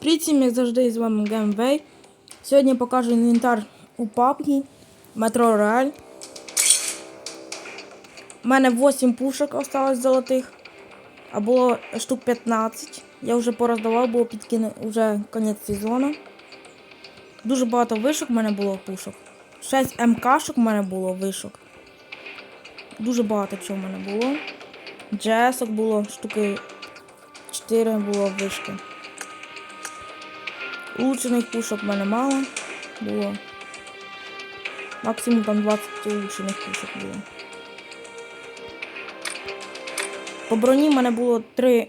Привіт як завжди, з вами GameWay. Сьогодні покажу інвентар у PUBG Metro Royale. У мене 8 пушок осталось золотих, а було штук 15. Я вже пороздавав, бо під кіне... вже кінець сезону. Дуже багато вишок в мене було пушок. 6 МКшок в мене було вишок. Дуже багато чого в мене було. Джесок було, штуки 4 було вишки. Улучшених пушок в мене мало було. Максимум там 20 улучшених пушок було. По броні в мене було 3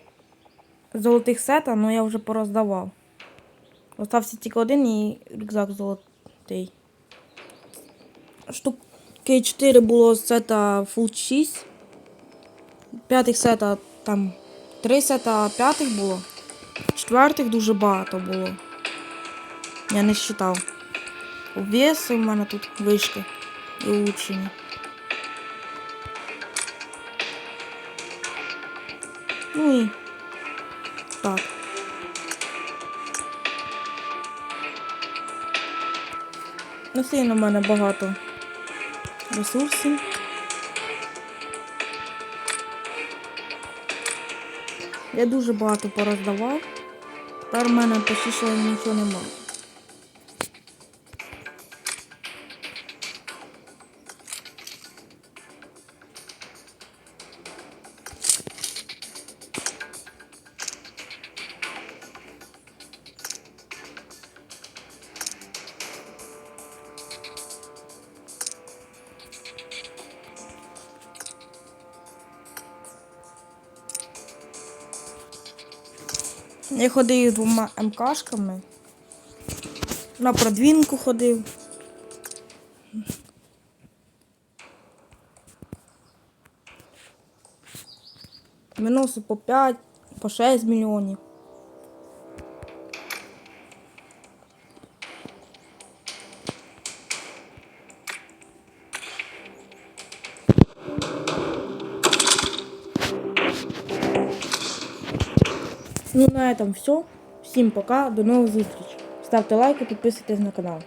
золотих сета, але я вже пороздавав. Остався тільки один і рюкзак золотий. Штуки 4 було сета Full 6. П'ятих сета там 3 сета п'ятих було. Четвертих дуже багато було. Я не считав. Веси в мене тут вишки і улучшені. Ну і так. Не сильно в мене багато ресурсів. Я дуже багато пороздавав. Тепер в мене почти що нічого немає. Я ходив двома МКшками. На продвінку ходив. Виносив по 5, по 6 мільйонів. Ну на этом все. Всім пока, до нових зустрічей. Ставте лайки, підписуйтесь на канал.